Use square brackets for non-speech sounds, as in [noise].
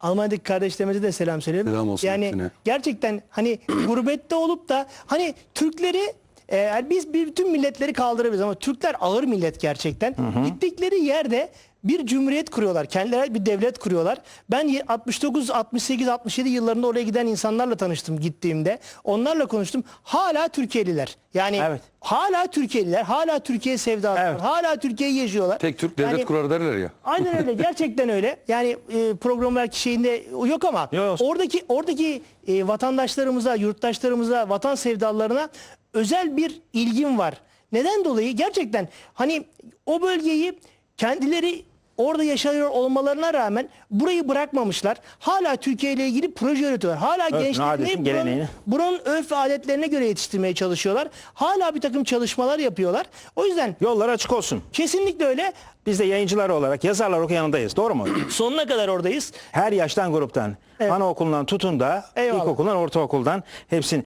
Almanya'daki kardeşlerimize de selam söyleyelim. Selam olsun yani hepsine. gerçekten hani [clears throat] gurbette olup da hani Türkleri e, yani biz bütün milletleri kaldırabiliriz ama Türkler ağır millet gerçekten. Gittikleri yerde bir cumhuriyet kuruyorlar. Kendileri bir devlet kuruyorlar. Ben ye- 69, 68, 67 yıllarında oraya giden insanlarla tanıştım gittiğimde. Onlarla konuştum. Hala Türkiye'liler. Yani Evet. hala Türkiye'liler. Hala Türkiye sevdalılar. Evet. Hala Türkiye'yi yaşıyorlar. Tek Türk devlet Yani- kurar derler ya. Aynen öyle. [laughs] Gerçekten öyle. Yani e, program belki şeyinde yok ama Yok, yok. oradaki oradaki e, vatandaşlarımıza, yurttaşlarımıza, vatan sevdalarına özel bir ilgim var. Neden dolayı? Gerçekten hani o bölgeyi kendileri orada yaşıyor olmalarına rağmen burayı bırakmamışlar. Hala Türkiye ile ilgili proje üretiyorlar. Hala Örfünü, gençlerini buranın, buranın örf ve adetlerine göre yetiştirmeye çalışıyorlar. Hala bir takım çalışmalar yapıyorlar. O yüzden Yollar açık olsun. kesinlikle öyle. Biz de yayıncılar olarak yazarlar olarak yanındayız. Doğru mu? [clears throat] Sonuna kadar oradayız. Her yaştan gruptan. Evet. Anaokulundan tutun da Eyvallah. ilkokuldan ortaokuldan hepsini.